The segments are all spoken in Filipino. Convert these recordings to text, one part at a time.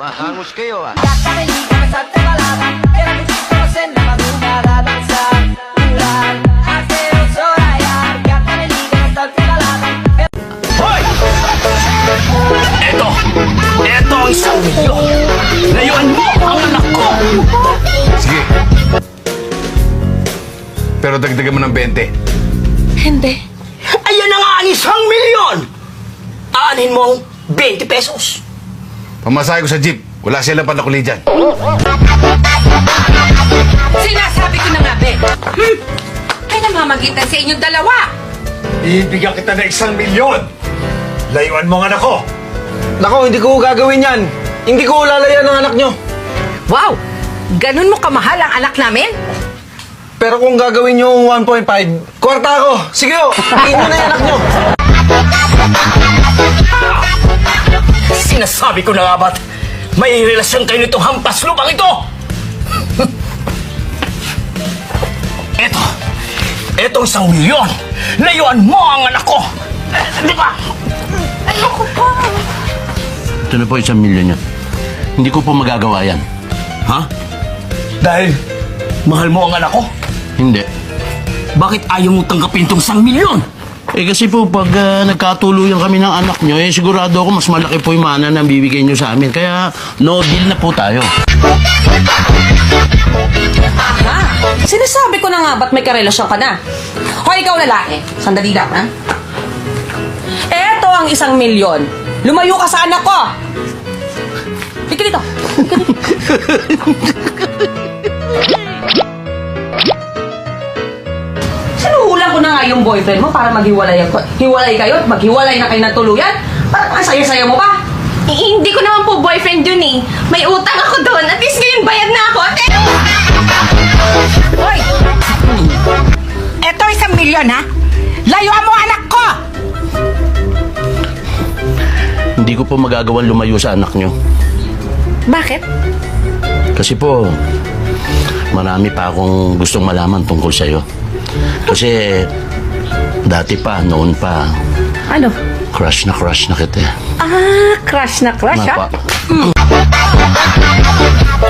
Mahangos kayo ah. Hoy! Eto! Eto ang isang milyon! Layuan mo ang anak ko! Sige. Pero dagdagan mo ng 20. Hindi. Ayan na nga ang isang milyon! Aanin mo ang 20 pesos. Pamasahe ko sa jeep. Wala silang panakuli dyan. Sinasabi ko na nga, be. Hmm? Kaya namamagitan sa inyong dalawa. Ibigyan kita ng isang milyon. Layuan mo ang anak ko. Nako, hindi ko gagawin yan. Hindi ko lalayan ng anak nyo. Wow! Ganun mo kamahal ang anak namin? Pero kung gagawin nyo yung 1.5, kwarta ako. Sige o, inyo na yung anak nyo. Sinasabi ko na nga ba't may relasyon kayo nitong hampas lupang ito? Eto, etong isang milyon. Layuan mo ang anak ko. Eh, Di ba? Ito na po isang milyon yan. Hindi ko po magagawa yan. Ha? Dahil mahal mo ang anak ko? Hindi. Bakit ayaw mo tanggapin tong isang milyon? Eh kasi po pag ah, nagkatuluyan kami ng anak nyo, eh sigurado ako mas malaki po yung mana na bibigay nyo sa amin. Kaya no deal na po tayo. Aha! Sinasabi ko na nga ba't may karelasyon ka na? Hoy, ikaw lalaki. Sandali lang, ha? Eto ang isang milyon. Lumayo ka sa anak ko! Halika dito. Halika dito. nga yung boyfriend mo para maghiwalay ako. Hiwalay kayo at maghiwalay na kayo ng tuluyan. Parang ang saya-saya mo pa. Eh, hindi ko naman po boyfriend yun eh. May utang ako doon. At least ngayon bayad na ako. Ate, Hoy! Eto isang milyon, ha? Layuan mo anak ko! Hindi ko po magagawang lumayo sa anak nyo. Bakit? Kasi po, marami pa akong gustong malaman tungkol sa'yo. Kasi dati pa, noon pa, Ano? crush na crush na kita. eh. Ah, crush na crush, ha? Napa.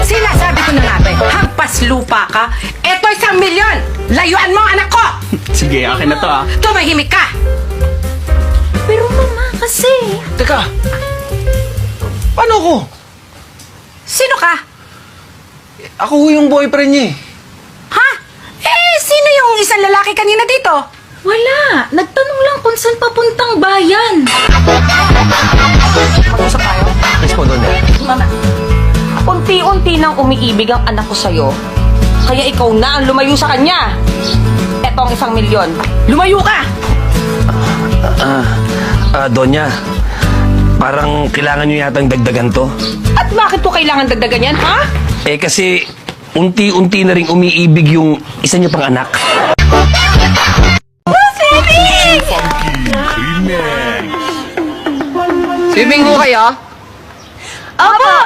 Sinasabi ko na nga, be, hampas lupa ka. Eto isang milyon! Layuan mo ang anak ko! Sige, akin na to ah. Tumahimik ka! pero mama kasi. Teka, paano ko? Sino ka? Ako yung boyfriend niya eh. Yung isang lalaki kanina dito? Wala. Nagtanong lang kung saan papuntang bayan. Mag-usap tayo. Yes po, doon eh. Mama, unti-unti nang umiibig ang anak ko sa'yo. Kaya ikaw na ang lumayo sa kanya. Eto ang isang milyon. Lumayo ka! Ah, Donya, parang kailangan nyo yatang dagdagan to. At bakit po kailangan dagdagan yan, ha? Eh kasi unti-unti na rin umiibig yung isa niyo pang anak. Swimming mo kayo? Opo!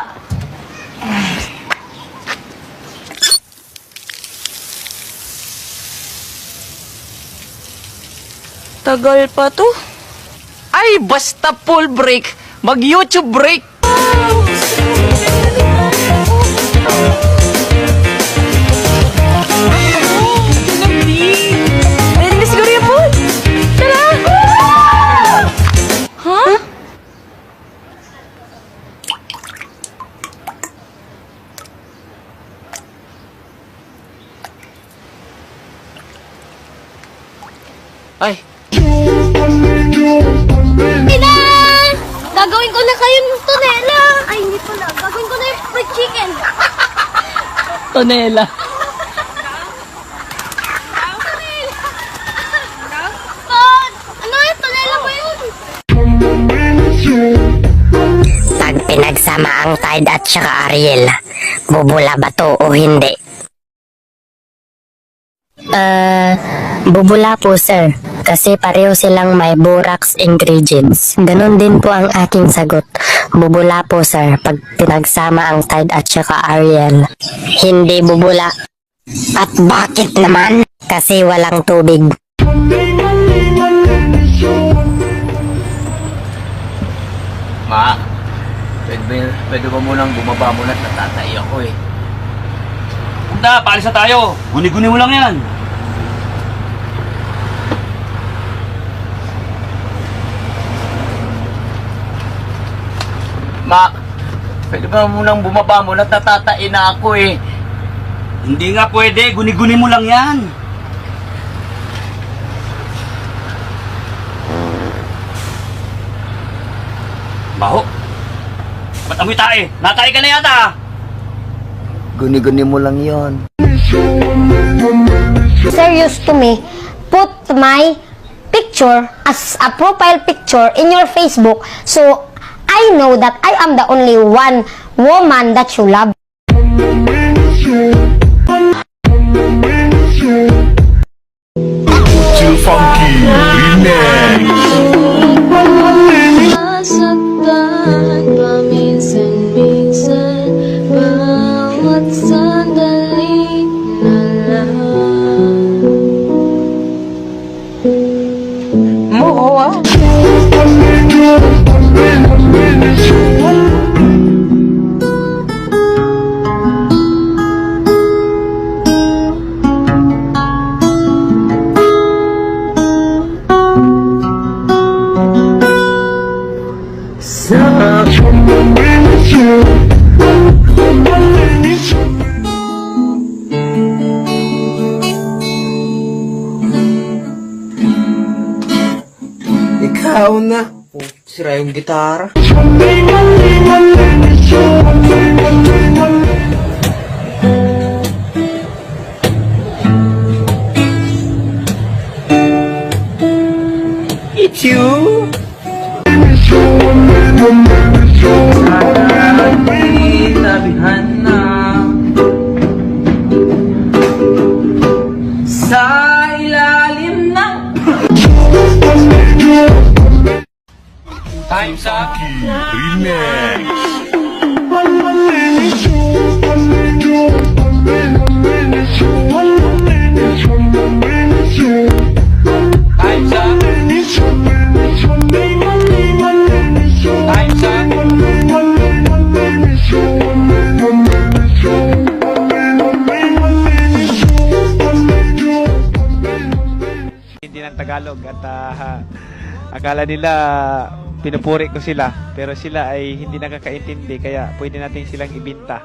Tagal pa to. Ay, basta full break. Mag-YouTube break. Ay, Ina! Gagawin ko na kayo ng tonela. Ay, hindi pala. Gagawin ko na yung fried chicken. Tonela. Pod! Ano yung tonela ba yun? Pag pinagsama ang Tide at saka Ariel, bubula ba to o hindi? Uh, bubula po sir. Kasi pareho silang may borax ingredients. Ganon din po ang aking sagot. Bubula po sir pag pinagsama ang Tide at saka Ariel. Hindi bubula. At bakit naman? Kasi walang tubig. ma, pwede pwede ba munang bumaba muna at natatay ako eh. Punta, paalis na tayo. Guni-guni mo lang yan. Ma, pwede ba munang bumaba muna at natatain na ako eh. Hindi nga pwede, guni-guni mo lang yan. Baho. Ba't amoy tae? Natay ka na yata. Guni-guni mo lang yon. Used to me, put my picture as a profile picture in your Facebook so I know that I am the only one woman that you love. Ikaw na. Oh, sira yung gitara. It's you. Remix. Tagalog at ah, akala nila pinupuri ko sila pero sila ay hindi nakakaintindi kaya pwede natin silang ibinta.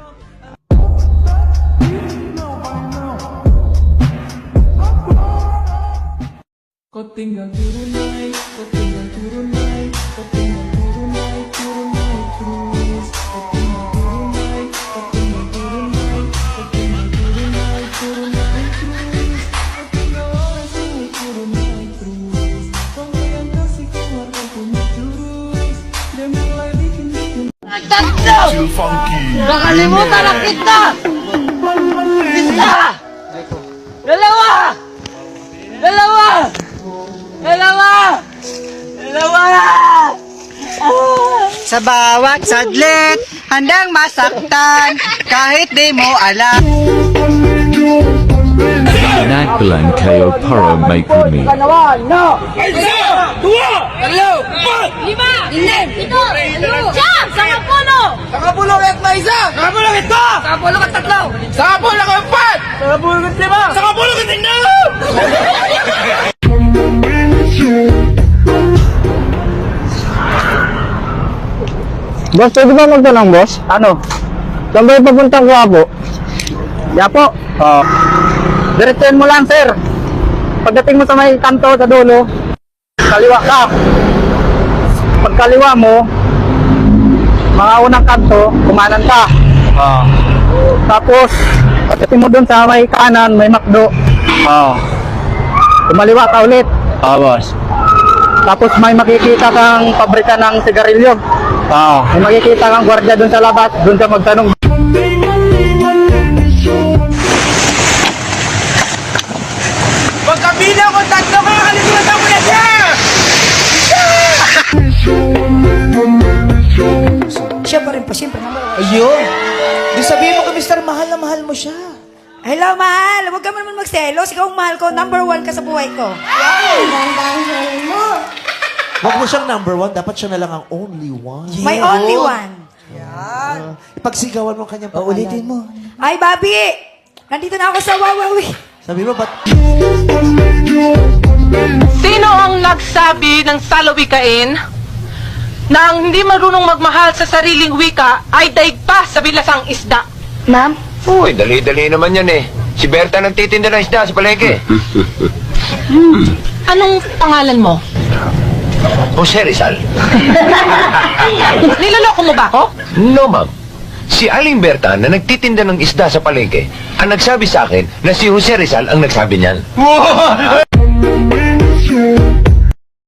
Too funky. Nakalimutan na kita! Isa! Dalawa! Dalawa! Dalawa! Dalawa! Sa bawat sadlit, handang masaktan, kahit di mo alam. Naglan kayo para may kumi. Lima! Isa! Sakapulong at ito! Sakapulong at tatlo! Sakapulong at empat! Sakapulong at lima! Sakapulong at enam! Boss, pwede ba magtanong, boss? Ano? Saan ba yung papuntang Guwapo? Ya po. Oh. Diretsuhin mo lang, sir. Pagdating mo sa may kanto sa dulo, kaliwa ka. Pagkaliwa mo, mga unang kanto, kumanan ka. Oh. Tapos, pagdating mo dun sa may kanan, may makdo. Oh. Kumaliwa ka ulit. Oh, boss. Tapos may makikita kang pabrika ng sigarilyo. Oo. May makikita kang gwardiya doon sa labas, doon ka magtanong. Siya pa rin po, siyempre naman. Ayun! Di sabihin mo kay Mr. Mahal na mahal mo siya. Hello, mahal! Huwag ka naman magselos. Ikaw ang mahal ko. Number one ka sa buhay ko. Huwag mo siyang number one, dapat siya na lang ang only one. My only one. Ipagsigawan mo ang kanyang pangalan. ulitin mo. Ay, Bobby! Nandito na ako sa Wawawi. Sabi mo, ba't Sino ang nagsabi ng salawikain na ang hindi marunong magmahal sa sariling wika ay daig pa sa bilasang isda? Ma'am, Uy, dali-dali naman yan eh. Si Berta nagtitinda ng isda sa palengke. Anong pangalan mo? Jose Rizal. Niloloko mo ba ako? No, ma'am. Si Aling Berta na nagtitinda ng isda sa palengke ang nagsabi sa akin na si Jose Rizal ang nagsabi niyan.